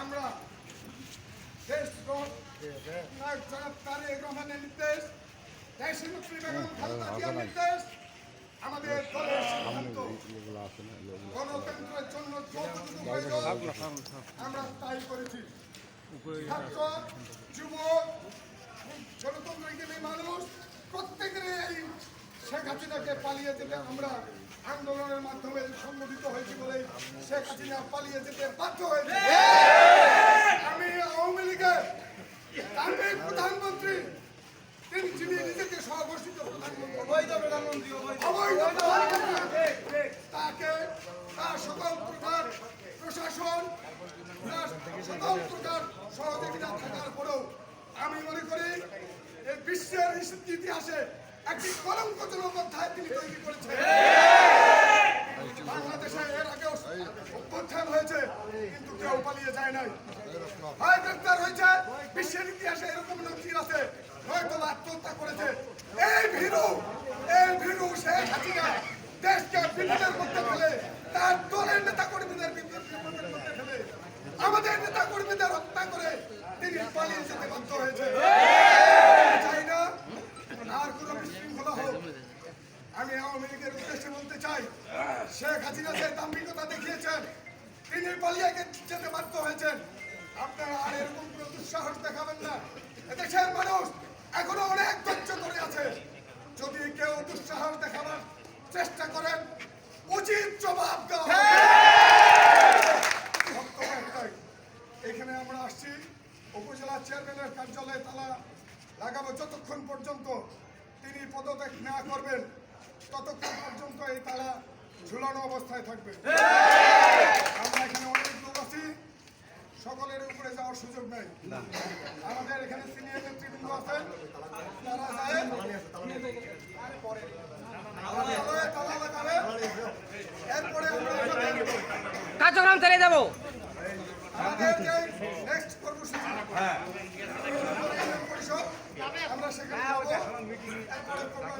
আমরা দেশ জনাব তারেক রহমানের নির্দেশ বেগম খালেদা জিয়ার নির্দেশ আমাদের দলের সিদ্ধান্ত। গণতন্ত্রের জন্য যতটুকু প্রয়োজন আমরা তাই করেছি। ছাত্র যুবক গণতন্ত্রপ্রেমী মানুষ প্রত্যেকের এই শেখ হাসিনাকে পালিয়ে যেতে আমরা আন্দোলনের মাধ্যমে শেখ হাসিনা পালিয়ে যেতে বাধ্য হয়েছে। আমি আওয়ামী লীগের সাবেক প্রধানমন্ত্রী তিনি যিনি নিজেকে সহঘোষিত প্রধানমন্ত্রী তাকে তার সকল প্রকার প্রশাসন সকল প্রকার সহযোগিতা থাকার পরেও আমি মনে করি এই বিশ্বের ইতিহাসে একটি কলঙ্কজনক অধ্যায় তিনি তৈরি করেছেন বাংলাদেশে এর আগেও অভ্যুত্থান হয়েছে কিন্তু কেউ পালিয়ে যায় নাই হয় গ্রেপ্তার হয়েছে বিশ্বের ইতিহাসে এরকম নজির আছে হয়তো আত্মহত্যা করেছে এই ভীরু এই ভীরু শেখ হাসিনা দেশকে বিপদের মধ্যে ফেলে তার দলের নেতা কর্মীদের বিপদের মধ্যে ফেলে আমাদের নেতা কর্মীদের হত্যা করে তিনি পালিয়ে যেতে বাধ্য হয়েছে চাই না কোনো বিশৃঙ্খলা হোক আমি আওয়ামী লীগের উদ্দেশ্যে বলতে চাই, শেখ হাসিনা যে দাম্ভিকতা দেখিয়েছেন, তিনি পালিয়ে যেতে বাধ্য হয়েছেন। আপনারা আর এরকম কোনো দুঃসাহস দেখাবেন না। এদেশের মানুষ এখনও অনেক ধৈর্য ধরে আছে। যদি কেউ দুঃসাহস দেখাবার চেষ্টা করেন, উচিত জবাব দেওয়া। এখানে আমরা আসছি। উপজেলা চেয়ারম্যানের কার্যালয়ে তালা লাগাবো যতক্ষণ পর্যন্ত তিনি পদত্যাগ না করবেন ততক্ষণ পর্যন্ত এই তালা ঝুলানো অবস্থায় থাকবে। আমরা এখানে অনেক লোক আছি সকলের উপরে যাওয়ার সুযোগ নেই। আমাদের এখানে সিনিয়র নেতৃবৃন্দ আছেন তারা যায় কার্যালয়ে তালা লাগাবে। এরপরে আমরা এখানে কার্যক্রম চালিয়ে যাব আমাদের যে নেক্সট কর্মসূচি পরিষদ আমরা সেখানে যাব এরপরে প্রোগ্রামে আমরা যাব।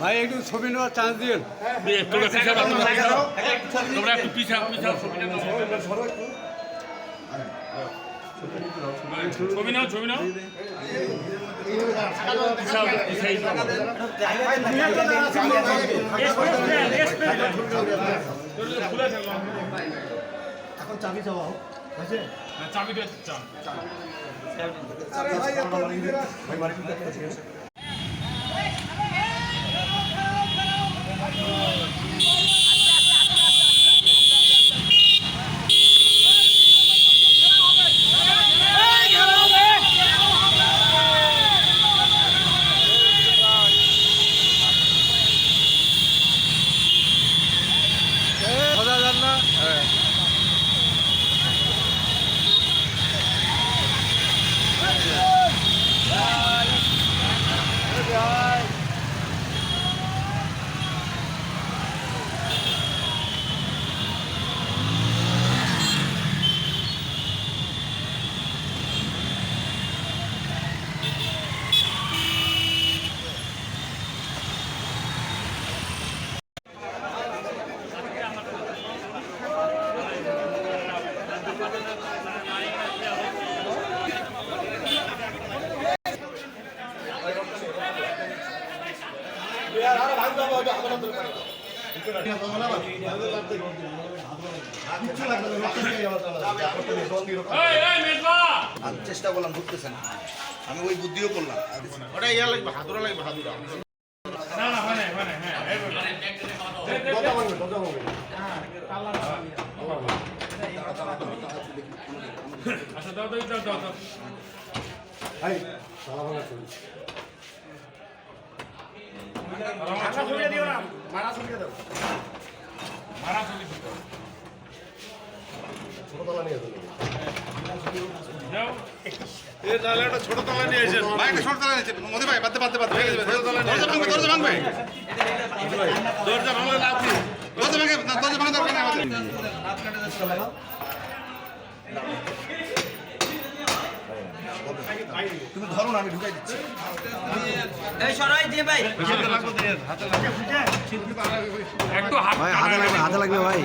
ভাই একটু ছবি নেওয়ার চান্স দিন তোমরা পিছাও তোমরা একটু পিছাও পিছাও ছবিটা নাও। ছবি নাও ছবি নাও। এখন চাবি চাওয়া হোক হয়েছে? চাবিটা চান ভাই এত নিজেরা বোঝা যান না হ্যাঁ কিচ্ছু লাগবে না রক্ত দিয়ে যাওয়ার তালা। জল দিয়ে রক্ত। এই এই মেজবা আমি চেষ্টা করলাম ঢুকতেছে না আমি ওই বুদ্ধিও করলাম ওটা ইয়া লাগবে হাতুড়া লাগবে হাতুড়া না না মানে মানে হ্যাঁ এই বলো। কথা আচ্ছা দাও দাও দাও ভাই তালা ভাঙা ছোট তলা নিয়ে এসেছেন ভাই ছোট তলা নিয়েছে মোদি ভাই বাদতে ভেঙে যাবে দরজা ভাঙবে দরজা ভাঙবে দরজা ভাঙলে লাভ নেই দরজা ভাঙে দরজা ভাঙা দরকার নেই আমাদের তুমি ধরো না আমি ঢুকাই দিচ্ছি। এই সরাই দিয়ে ভাই। ভাই হাতে লাগবে হাতে লাগবে ভাই।